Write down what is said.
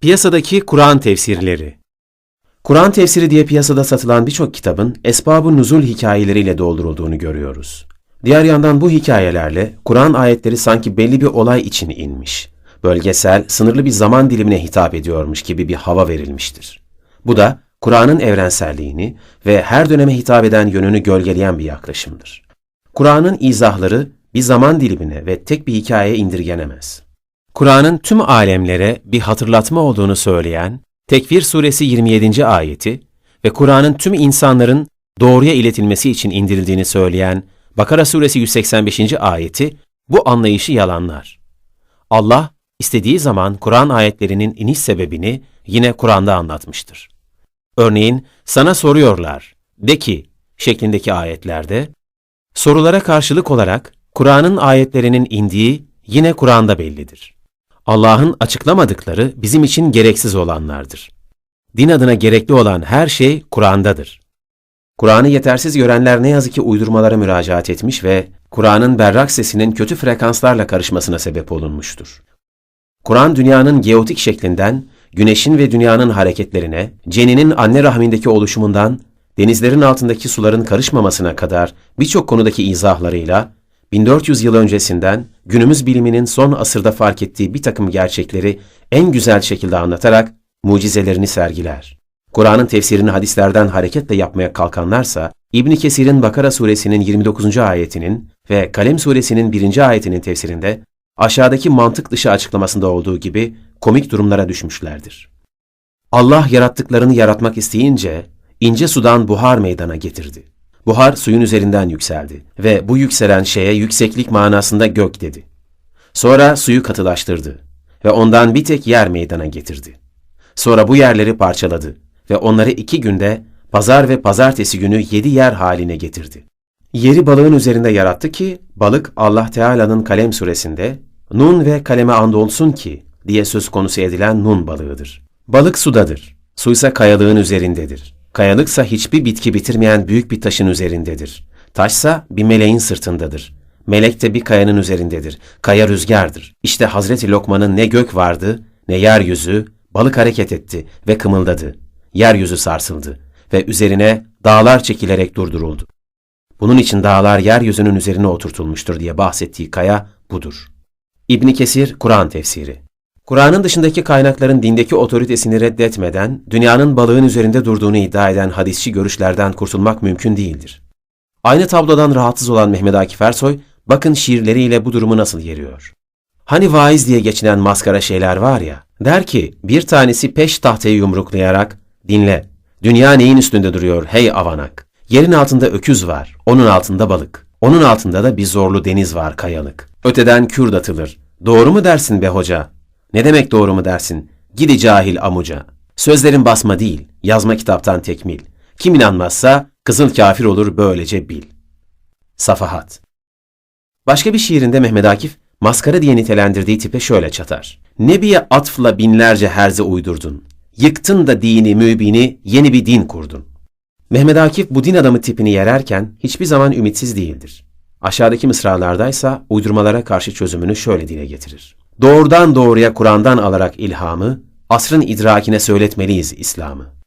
Piyasadaki Kur'an tefsirleri Kur'an tefsiri diye piyasada satılan birçok kitabın esbab-ı nuzul hikayeleriyle doldurulduğunu görüyoruz. Diğer yandan bu hikayelerle Kur'an ayetleri sanki belli bir olay için inmiş. Bölgesel, sınırlı bir zaman dilimine hitap ediyormuş gibi bir hava verilmiştir. Bu da Kur'an'ın evrenselliğini ve her döneme hitap eden yönünü gölgeleyen bir yaklaşımdır. Kur'an'ın izahları bir zaman dilimine ve tek bir hikayeye indirgenemez. Kur'an'ın tüm alemlere bir hatırlatma olduğunu söyleyen Tekvir suresi 27. ayeti ve Kur'an'ın tüm insanların doğruya iletilmesi için indirildiğini söyleyen Bakara suresi 185. ayeti bu anlayışı yalanlar. Allah istediği zaman Kur'an ayetlerinin iniş sebebini yine Kur'an'da anlatmıştır. Örneğin sana soruyorlar, de ki şeklindeki ayetlerde sorulara karşılık olarak Kur'an'ın ayetlerinin indiği yine Kur'an'da bellidir. Allah'ın açıklamadıkları bizim için gereksiz olanlardır. Din adına gerekli olan her şey Kur'an'dadır. Kur'an'ı yetersiz görenler ne yazık ki uydurmalara müracaat etmiş ve Kur'an'ın berrak sesinin kötü frekanslarla karışmasına sebep olunmuştur. Kur'an dünyanın geotik şeklinden, güneşin ve dünyanın hareketlerine, ceninin anne rahmindeki oluşumundan, denizlerin altındaki suların karışmamasına kadar birçok konudaki izahlarıyla 1400 yıl öncesinden günümüz biliminin son asırda fark ettiği bir takım gerçekleri en güzel şekilde anlatarak mucizelerini sergiler. Kur'an'ın tefsirini hadislerden hareketle yapmaya kalkanlarsa, İbn Kesir'in Bakara suresinin 29. ayetinin ve Kalem suresinin 1. ayetinin tefsirinde aşağıdaki mantık dışı açıklamasında olduğu gibi komik durumlara düşmüşlerdir. Allah yarattıklarını yaratmak isteyince ince sudan buhar meydana getirdi. Buhar suyun üzerinden yükseldi ve bu yükselen şeye yükseklik manasında gök dedi. Sonra suyu katılaştırdı ve ondan bir tek yer meydana getirdi. Sonra bu yerleri parçaladı ve onları iki günde pazar ve pazartesi günü yedi yer haline getirdi. Yeri balığın üzerinde yarattı ki balık Allah Teala'nın Kalem suresinde Nun ve kaleme andolsun ki diye söz konusu edilen Nun balığıdır. Balık sudadır. Su ise kayalığın üzerindedir. Kayalıksa hiçbir bitki bitirmeyen büyük bir taşın üzerindedir. Taşsa bir meleğin sırtındadır. Melek de bir kayanın üzerindedir. Kaya rüzgardır. İşte Hazreti Lokman'ın ne gök vardı, ne yeryüzü, balık hareket etti ve kımıldadı. Yeryüzü sarsıldı ve üzerine dağlar çekilerek durduruldu. Bunun için dağlar yeryüzünün üzerine oturtulmuştur diye bahsettiği kaya budur. İbn Kesir Kur'an tefsiri Kur'an'ın dışındaki kaynakların dindeki otoritesini reddetmeden dünyanın balığın üzerinde durduğunu iddia eden hadisçi görüşlerden kurtulmak mümkün değildir. Aynı tablodan rahatsız olan Mehmet Akif Ersoy, bakın şiirleriyle bu durumu nasıl yeriyor. Hani vaiz diye geçinen maskara şeyler var ya, der ki bir tanesi peş tahtayı yumruklayarak, dinle, dünya neyin üstünde duruyor hey avanak, yerin altında öküz var, onun altında balık, onun altında da bir zorlu deniz var kayalık. Öteden kürt atılır, doğru mu dersin be hoca, ne demek doğru mu dersin? Gidi cahil amuca. Sözlerin basma değil, yazma kitaptan tekmil. Kim inanmazsa kızıl kafir olur böylece bil. Safahat Başka bir şiirinde Mehmet Akif, maskara diye nitelendirdiği tipe şöyle çatar. Nebiye atfla binlerce herze uydurdun. Yıktın da dini mübini yeni bir din kurdun. Mehmet Akif bu din adamı tipini yererken hiçbir zaman ümitsiz değildir. Aşağıdaki mısralardaysa uydurmalara karşı çözümünü şöyle dile getirir doğrudan doğruya Kur'an'dan alarak ilhamı, asrın idrakine söyletmeliyiz İslam'ı.